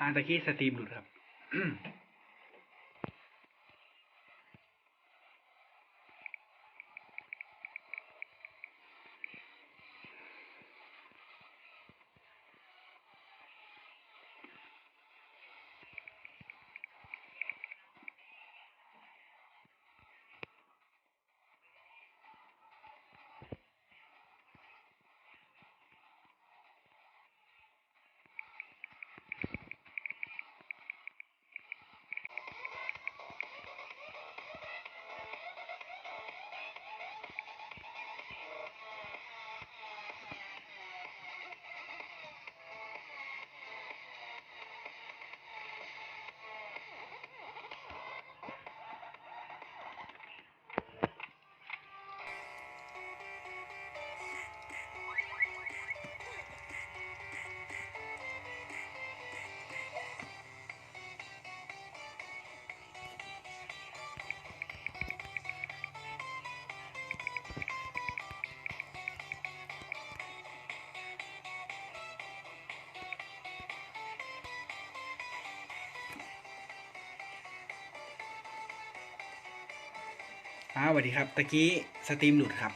อาตะกี้สตรีมหลุดครับ อ้าวสวัสดีครับ ตะกี้สตรีมหลุดครับ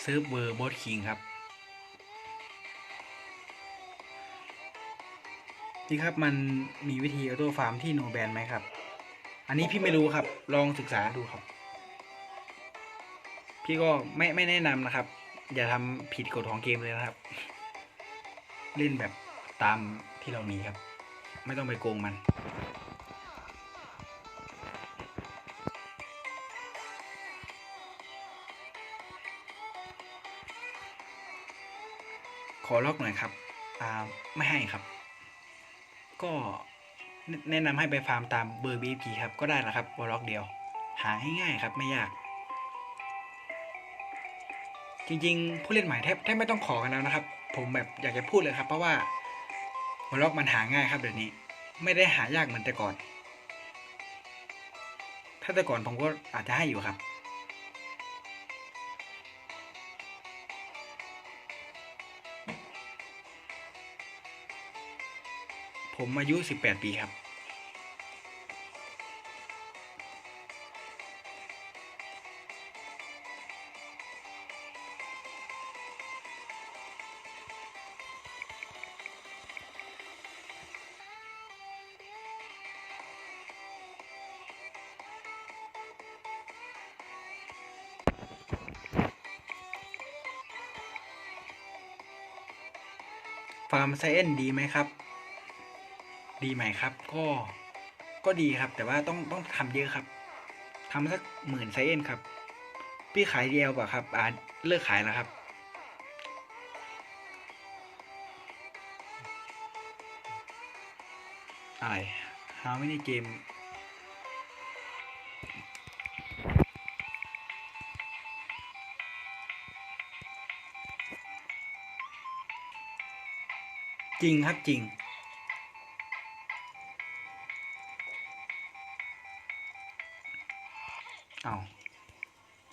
เซิร์ฟเวอร์บอสคิงครับ นี่ครับมันมีวิธีออโต้ฟาร์มที่โนแบนไหมครับ อันนี้พี่ไม่รู้ครับ ลองศึกษาดูครับ พี่ก็ไม่ไม่แนะนำนะครับ อย่าทำผิดกฎของเกมเลยนะครับ เล่นแบบตามที่เรามีครับ ไม่ต้องไปโกงมัน ขอล็อกหน่อยครับ อ่า ไม่ให้ครับ ก็แนะนำให้ไปฟาร์มตามเบอร์ BP ครับ ก็ได้นะครับวอลล็อกเดียว หาให้ง่ายครับ ไม่ยาก จริงๆ ผู้เล่นใหม่แทบแทบไม่ต้องขอกันแล้วนะครับ ผมแบบอยากจะพูดเลยครับ เพราะว่า วอลล็อกมันหาง่ายครับเดี๋ยวนี้ ไม่ได้หายากเหมือนแต่ก่อน ถ้าแต่ก่อนผมก็อาจจะให้อยู่ครับ ผมอายุ 18 ปีครับ ฟาร์มไซเอนดีไหมครับ ดีไหมครับ ก็ก็ดีครับ แต่ว่าต้องต้องทำเยอะครับทำสักหมื่นไซเอนครับ พี่ขายเดียวป่ะครับอ่าเลิกขายแล้วครับ อะไรหาไม่ได้เกม จริงครับจริง เอา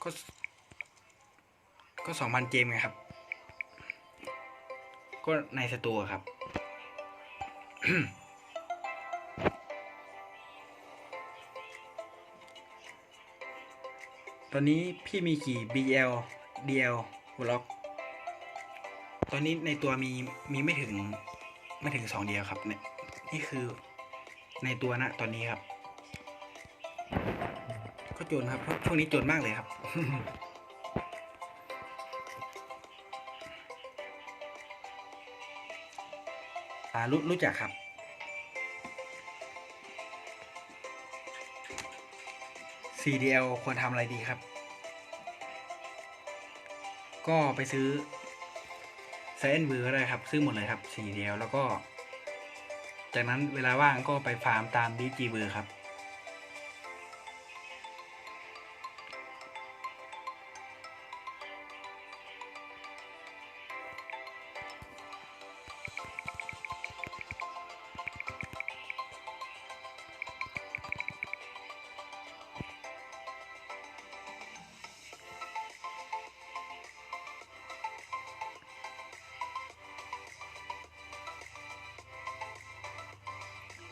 ก็ ก็สองพันเกมไงครับ ก็ในสตูครับตอนนี้พี่มีกี่ BL DL ล็อก ตอนนี้ในตัวมีมีไม่ถึง ไม่ถึงสองเดียวครับเนี่ยนี่คือในตัวนะตอนนี้ครับ ก็จนครับเพราะช่วงนี้จนมากเลยครับ อ่ารู้รู้จักครับ CDL ควรทำอะไรดีครับ ก็ไปซื้อ ไซเอนเบอร์ก็ได้ครับ ซื้อหมดเลยครับสีเดียวแล้วก็ จากนั้นเวลาว่างก็ไปฟาร์มตามดีจีเบอร์ครับ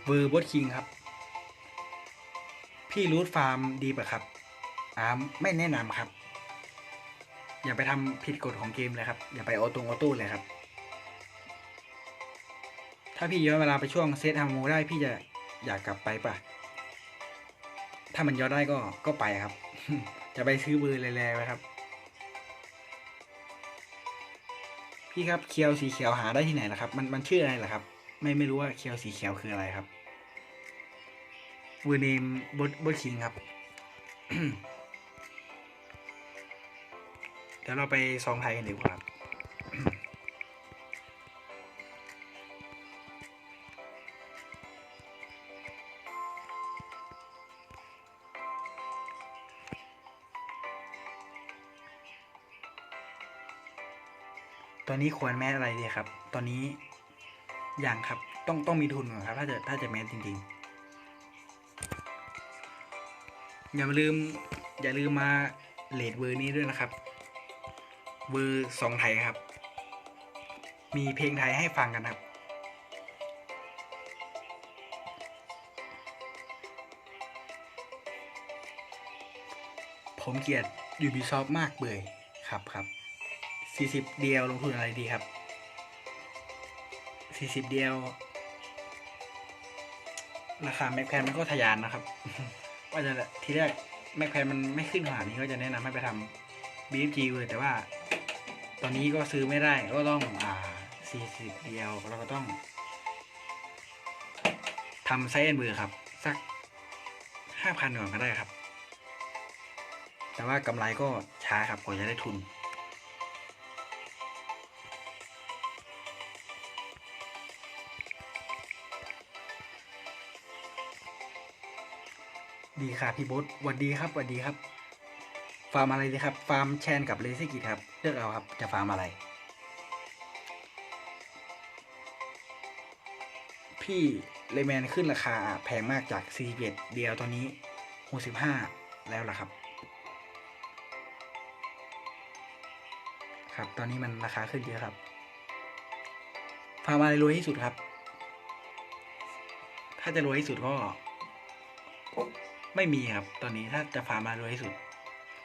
เวอร์บดคิงครับ พี่รูทฟาร์มดีป่ะครับอ่าไม่แนะนำครับ อย่าไปทำผิดกฎของเกมเลยครับ อย่าไปออตรงออโต้เลยครับ ถ้าพี่ย้อนเวลาไปช่วงเซตฮาร์โมได้พี่จะอยากกลับไปป่ะ ถ้ามันย้อนได้ก็ก็ไปครับ จะไปซื้อเบอร์แรงๆไว้ครับ พี่ครับเคียวสีเขียวหาได้ที่ไหนล่ะครับ มันมันชื่ออะไรล่ะครับ ไม่ไม่รู้ว่าเคียวสีเขียวคืออะไรครับวอร์เนมบดบดคิงครับ เดี๋ยวเราไปซองไทยกันดีกว่าครับตอนนี้ควรแมสอะไรดีครับ ตอนนี้ อย่างครับ ต้องต้องมีทุนก่อนครับ ถ้าจะถ้าจะแมสจริงๆ อย่าลืม อย่าลืมมาเลดเวอร์นี้ด้วยนะครับ เวอร์สองไทยครับ มีเพลงไทยให้ฟังกันครับผมเกลียด Ubisoft มากเบื่อครับครับสี่สิบเดียวลงทุนอะไรดีครับ สี่สิบเดียว ราคาแม็กแพนมันก็ทะยานนะครับ ว่าจะทีแรกแม็กแพนมันไม่ขึ้นขนาดนี้ก็จะแนะนำให้ไปทำ BFG เลยแต่ว่า ตอนนี้ก็ซื้อไม่ได้ก็ต้องอ่าสี่สิบเดียวเราก็ต้องทำไซเอนเบอร์ครับ สักห้าพันก่อนก็ได้ครับ แต่ว่ากำไรก็ช้าครับกว่าจะได้ทุน ดีค่ะพี่บุ๊หวัดดีครับหวัดดีครับ ฟาร์มอะไรดีครับ ฟาร์มแชนกับเลซี่กิทครับ เลือกเอาครับ จะฟาร์มอะไร พี่เลแมนขึ้นราคาแพงมากจาก 41 เดียวตอนนี้ 65 แล้วล่ะครับ ครับ ตอนนี้มันราคาขึ้นเยอะครับ ฟาร์มอะไรรวยที่สุดครับ ถ้าจะรวยที่สุดก็ ไม่มีครับ ตอนนี้ถ้าจะฟาร์มอะไรวยที่สุด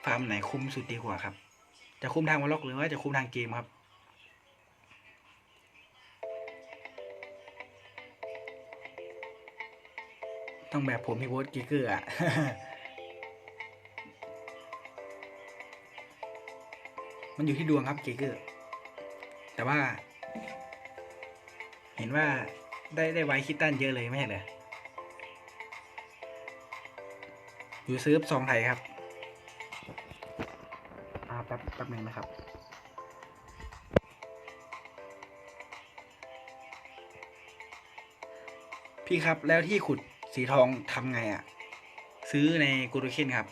ฟาร์มไหนคุ้มสุดดีกว่าครับ จะคุ้มทางวอลล็อกหรือว่าจะคุ้มทางเกมครับ ต้องแบบผมพี่โบ๊ทกิกเกอร์อะมันอยู่ที่ดวงครับกิกเกอร์ แต่ว่า เห็นว่าได้ได้ไว้คิดตันเยอะเลยไม่ใช่เหรอ อยู่ซื้อซองไทยครับอ่าแป๊บแป๊บหนึ่งนะครับพี่ครับแล้วที่ขุดสีทองทำไงอะ่ะ ซื้อในกูรูเคนครับ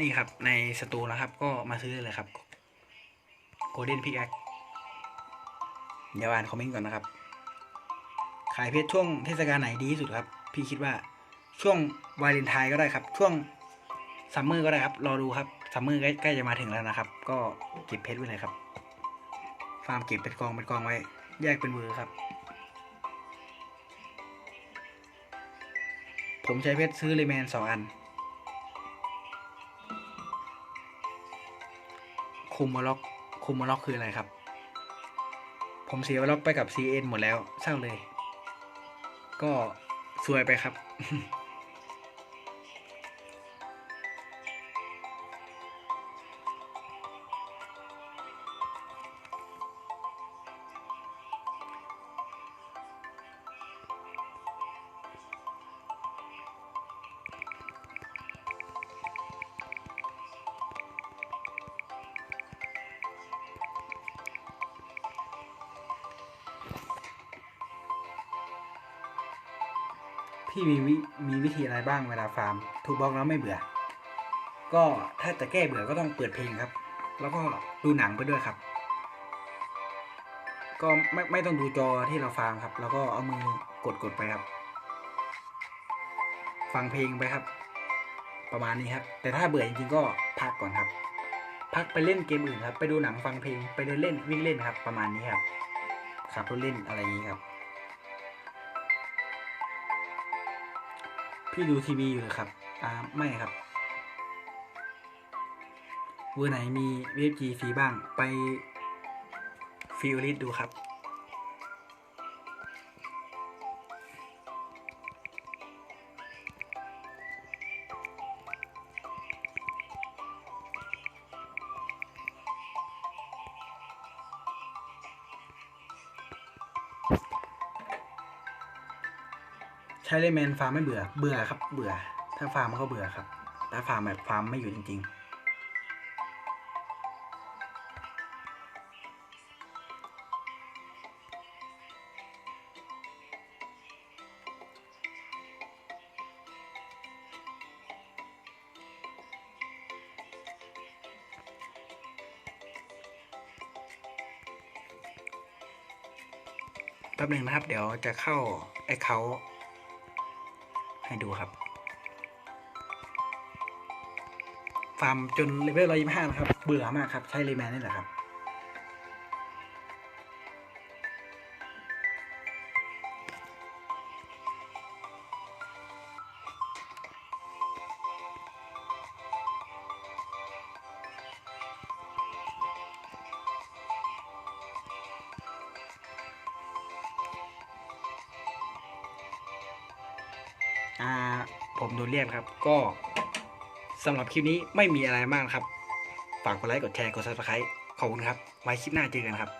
นี่ครับในสตูนะครับ ก็มาซื้อเลยครับ Golden Pickaxe เดี๋ยวอ่านคอมเมนต์ก่อนนะครับ ขายเพชรช่วงเทศกาลไหนดีที่สุดครับ พี่คิดว่าช่วงวาเลนไทน์ก็ได้ครับ ช่วงซัมเมอร์ก็ได้ครับ รอดูครับซัมเมอร์ใกล้ใกล้จะมาถึงแล้วนะครับ ก็เก็บเพชรไว้เลยครับ ฟาร์มเก็บเป็นกองเป็นกองไว้ แยกเป็นเบอร์ครับ ผมใช้เพชรซื้อเลแมนสองอัน คุมวอลล็อกคุมวอลล็อกคืออะไรครับ ผมเสียวอลล็อกไปกับ CN หมดแล้วเศร้าเลย ก็ซวยไปครับ พี่มีวิมีวิธีอะไรบ้างเวลาฟาร์ม ถูกบล็อกแล้วไม่เบื่อ ก็ถ้าจะแก้เบื่อก็ต้องเปิดเพลงครับ แล้วก็ดูหนังไปด้วยครับ ก็ไม่ไม่ต้องดูจอที่เราฟังครับ แล้วก็เอามือกดกดไปครับ ฟังเพลงไปครับ ประมาณนี้ครับ แต่ถ้าเบื่อจริงๆก็พักก่อนครับ พักไปเล่นเกมอื่นครับ ไปดูหนังฟังเพลงไปเดินเล่นวิ่งเล่นครับ ประมาณนี้ครับขับรถเล่นอะไรอย่างนี้ครับ พี่ดูทีวีอยู่เหรอครับอ่าไม่ครับเวอร์ไหนมี VFG ฟรีบ้างไปฟิลลิสดูครับ ใช้เลแมนฟาร์มไม่เบื่อ เบื่อครับ เบื่อ ถ้าฟาร์มก็เบื่อครับ ถ้าฟาร์มแบบฟาร์มไม่อยู่จริง ๆ แป๊บหนึ่งนะครับ เดี๋ยวจะเข้าไอ้เขา ให้ดูครับ ฟาร์มจนเลเวลร้อยยี่ห้านะครับ เบื่อมากครับ ใช้เลแมนนี่แหละครับ ผมโดนเรียกครับ ก็สำหรับคลิปนี้ไม่มีอะไรมากครับ ฝากกดไลค์ กดแชร์ กด subscribe ขอบคุณครับ ไว้คลิปหน้าเจอกันครับ